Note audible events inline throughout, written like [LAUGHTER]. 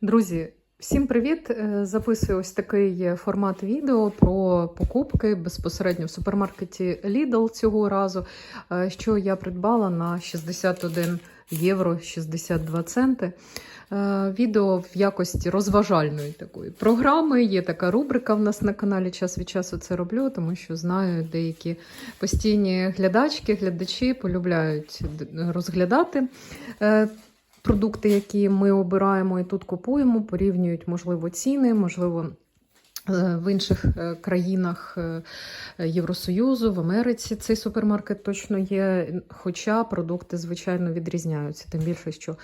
Друзі, всім привіт! Е, Записую ось такий формат відео про покупки безпосередньо в супермаркеті Lidl цього разу, е, що я придбала на 61 євро 62 центи. Е, Відео в якості розважальної такої програми. Є така рубрика в нас на каналі. Час від часу це роблю, тому що знаю, деякі постійні глядачки, глядачі полюбляють розглядати. Продукти, які ми обираємо і тут купуємо, порівнюють, можливо, ціни, можливо. е, В інших е, країнах е, Євросоюзу, в Америці цей супермаркет точно є. Хоча продукти, звичайно, відрізняються. Тим більше, що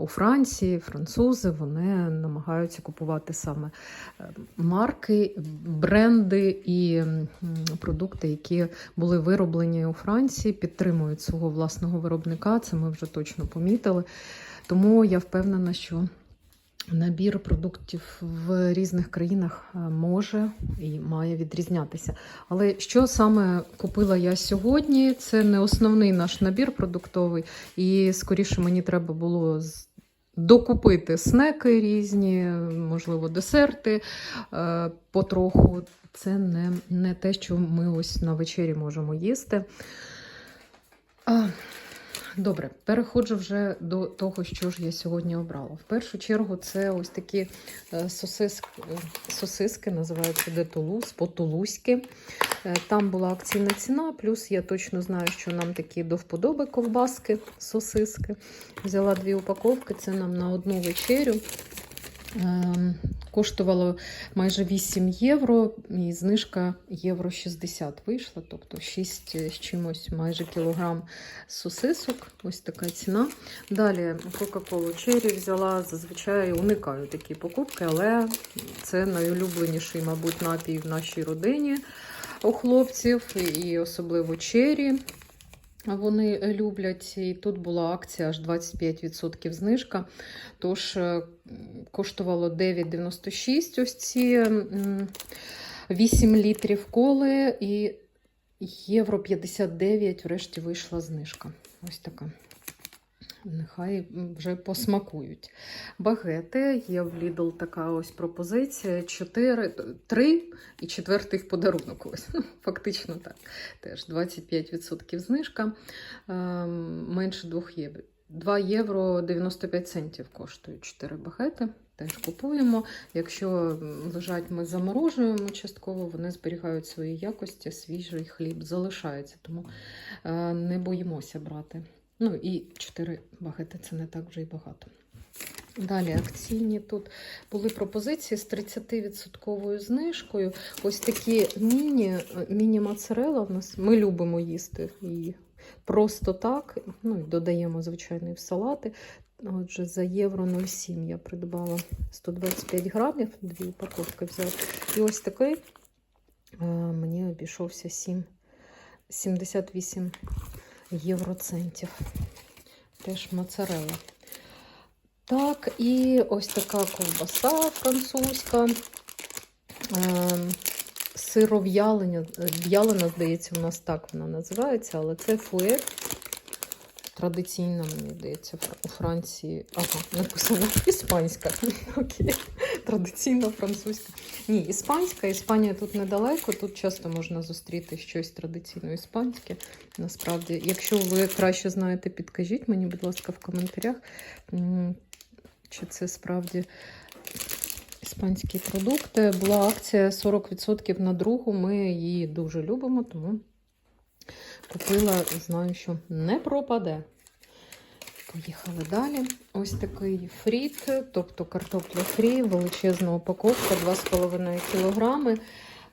у Франції французи вони намагаються купувати саме марки, бренди і продукти, які були вироблені у Франції, підтримують свого власного виробника. Це ми вже точно помітили. Тому я впевнена, що набір продуктів в різних країнах е, може і має відрізнятися. Але що саме купила я сьогодні? Це не основний наш набір продуктовий, і скоріше мені треба було докупити снеки різні, можливо, десерти е, потроху. Це не, не те, що ми ось на вечері можемо їсти. Добре, переходжу вже до того, що ж я сьогодні обрала. В першу чергу це ось такі е, сосиски, сосиски називаються де Тулуз. Е, Там була акційна ціна, плюс я точно знаю, що нам такі до вподоби ковбаски, сосиски. Взяла дві упаковки, це нам на одну вечерю. Коштувало майже 8 євро, і знижка євро 60 вийшла, тобто 6 з чимось майже кілограм сосисок. Ось така ціна. Далі Кока-Колу Черрі взяла. Зазвичай уникаю такі покупки, але це найулюбленіший, мабуть, напій в нашій родині у хлопців, і особливо Черрі. Вони люблять, і тут була акція аж 25% знижка. Тож е, коштувало 9,96 ось ці м, 8 літрів коли і євро 59 врешті вийшла знижка. Ось така. Нехай вже посмакують. Багети. Є в Lidl така ось пропозиція. 4, 3 і четвертий в подарунок. Ось. [LAUGHS] Фактично так. Теж 25% знижка. Ем, Менше 2 євро. 2 євро 95 центів коштують 4 багети. Теж купуємо. Якщо лежать, ми заморожуємо частково, вони зберігають свої якості, свіжий хліб залишається, тому е, не боїмося брати. Ну і 4 багети це не так вже й багато. Далі акційні тут були пропозиції з 30% знижкою. Ось такі міні, міні-моцарелла в нас. Ми любимо їсти її просто так. Ну і додаємо, звичайно, і в салати. Отже, за євро 0,7 я придбала 125 грамів, дві упаковки взяла. І ось такий е, мені обійшовся 7, 78 євроцентів. Теж моцарелла. Так, і ось така ковбаса французька. Ем, Сиров'ялення, в'ялена, здається, у нас так вона називається, але це фует. Традиційна, мені здається, у Франції. Ага, написано [LAUGHS] іспанська. Окей. Традиційна французька. Ні, іспанська. Іспанія тут недалеко. Тут часто можна зустріти щось традиційно іспанське. Насправді, якщо ви краще знаєте, підкажіть мені, будь ласка, в коментарях, чи це справді іспанські продукти. Була акція 40% на другу. Ми її дуже любимо, тому купила, знаю, що не пропаде. Поїхали далі. Ось такий фріт, тобто картопля фрі, величезна упаковка, 2,5 кг.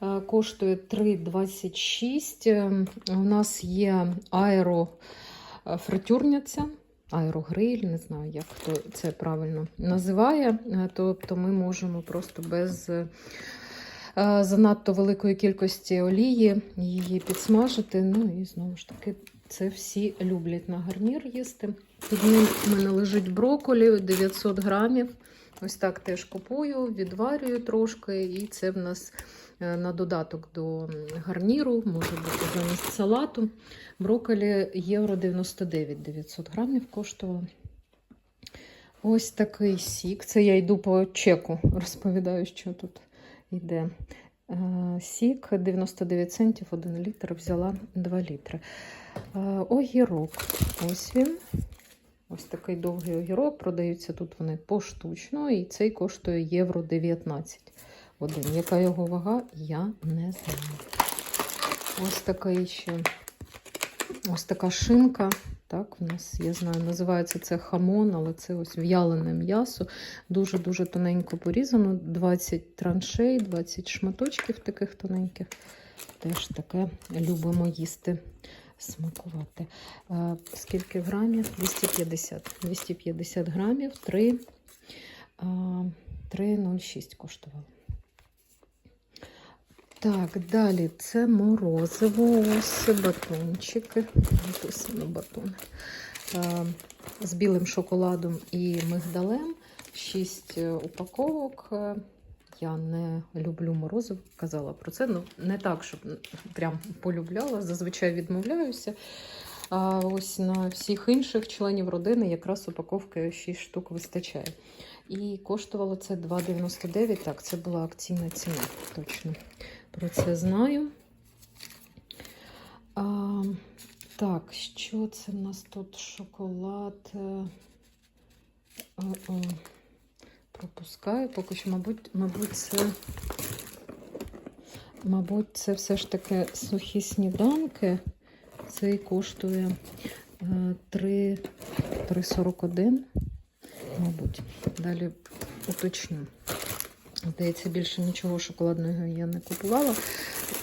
Е, Коштує 3,26. Е, У нас є аерофритюрниця, аерогриль, не знаю, як хто це правильно називає. Е, Тобто ми можемо просто без е, занадто великої кількості олії її підсмажити. Ну і знову ж таки, це всі люблять на гарнір їсти. Під у мене лежить брокколі 900 грамів. Ось так теж купую, відварюю трошки, і це в нас е, на додаток до гарніру, може бути замість салату. Брокколі євро 99 900 грамів коштувало. Ось такий сік. Це я йду по чеку, розповідаю, що тут йде. Е, Сік 99 центів, 1 літр, взяла 2 літри. Е, Огірок. Ось він. Ось такий довгий огірок. Продаються тут вони поштучно, і цей коштує євро 19 один. Яка його вага, я не знаю. Ось такий ще ось така шинка. Так, в нас, я знаю, називається це хамон, але це ось в'ялене м'ясо. Дуже-дуже тоненько порізано. 20 траншей, 20 шматочків таких тоненьких. Теж таке любимо їсти, смакувати. Е, скільки грамів? 250. 250 грамів, 3, е, 3,06 коштувало. Так, далі це морозиво, ось батончики. Написано батон. Е, З білим шоколадом і мигдалем. 6 упаковок. Е, Я не люблю морозиво, казала про це. Ну, не так, щоб прям полюбляла, зазвичай відмовляюся. А ось на всіх інших членів родини якраз упаковки 6 штук вистачає. І коштувало це 2,99. Так, це була акційна ціна, точно. Про це знаю. А, так, що це в нас тут? Шоколад. е, а, а, Пропускаю, поки що, мабуть, мабуть, це. Мабуть, це все ж таки сухі сніданки. Цей коштує е, 3 3,41. Мабуть, далі уточню. Здається, більше нічого шоколадного я не купувала.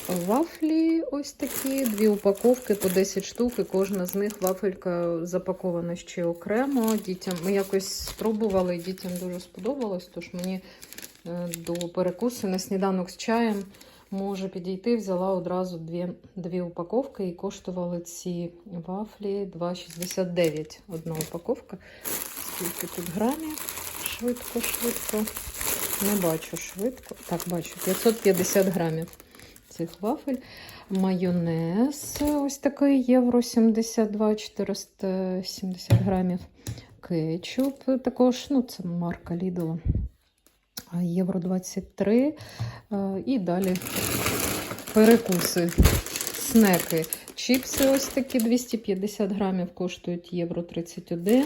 Вафлі ось такі, дві упаковки по 10 штук, і кожна з них вафелька запакована ще окремо. Дітям ми якось спробували, дітям дуже сподобалось, тож мені е, до перекусу на сніданок з чаєм може підійти. Взяла одразу дві, дві упаковки і коштували ці вафлі 2,69 одна упаковка. Скільки тут грамів? Швидко, швидко. Не бачу швидко. Так, бачу, 550 грамів цих вафель. Майонез ось такий євро 72, 470 грамів. Кетчуп також, ну це марка Lidl. Євро 23. Е, І далі перекуси, снеки. Чіпси ось такі 250 грамів коштують євро 31.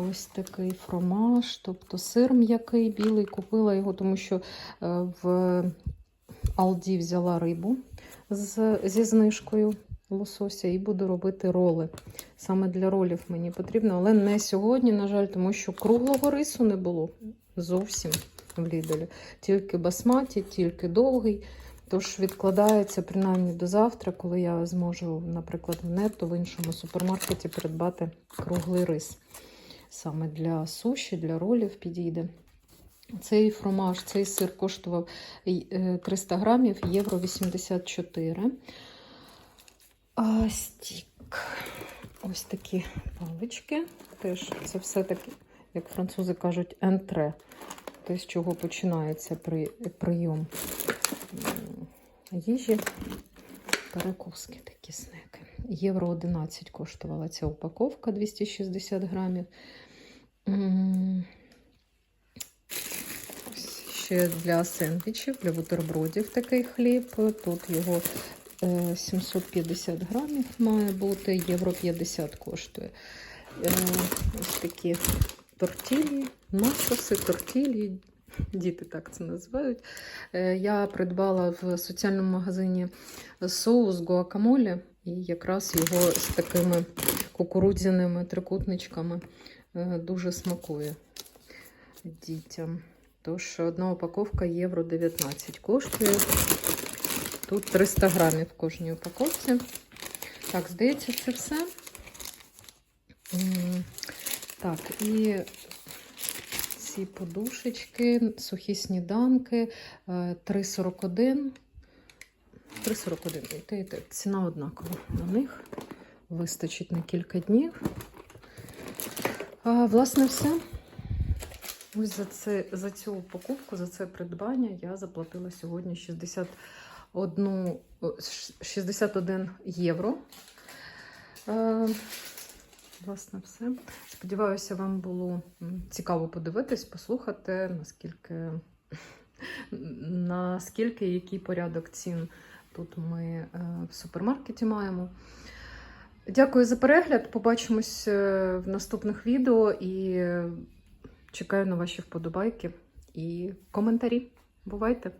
Ось такий фромаж, тобто сир м'який, білий. Купила його, тому що е, в Алді взяла рибу з, зі знижкою лосося і буду робити роли. Саме для ролів мені потрібно, але не сьогодні, на жаль, тому що круглого рису не було зовсім в Ліделі. Тільки басматі, тільки довгий. Тож відкладається принаймні до завтра, коли я зможу, наприклад, в нетто в іншому супермаркеті придбати круглий рис. Саме для суші, для ролів підійде. Цей фромаж, цей сир коштував е, 300 грамів, євро 84. А стік. Ось такі палички. Теж це все-таки, як французи кажуть, ентре. Те, з чого починається при, прийом їжі. Перекуски такі снеки. Євро 11 коштувала ця упаковка 260 грамів. Ще для сендвічів, для бутербродів такий хліб. Тут його е, 750 грамів має бути, євро 50 коштує. Е, Ось такі тортілі, насоси, тортілі, діти так це називають. Е, Я придбала в соціальному магазині соус гуакамолі, і якраз його з такими кукурудзяними трикутничками е, дуже смакує дітям. Тож одна упаковка євро 19 коштує. Тут 300 грамів в кожній упаковці. Так, здається, це все. Так, і ці подушечки, сухі сніданки, е, 3,41. 3,41. І те, те. Ціна однакова на них. Вистачить на кілька днів. А, власне, все. Ось за, це, за цю покупку, за це придбання я заплатила сьогодні 61, 61 євро. Е, власне, все. Сподіваюся, вам було цікаво подивитись, послухати, наскільки, [LAUGHS] наскільки який порядок цін тут ми е, в супермаркеті маємо. Дякую за перегляд. Побачимось е, в наступних відео і е, чекаю на ваші вподобайки і коментарі. Бувайте!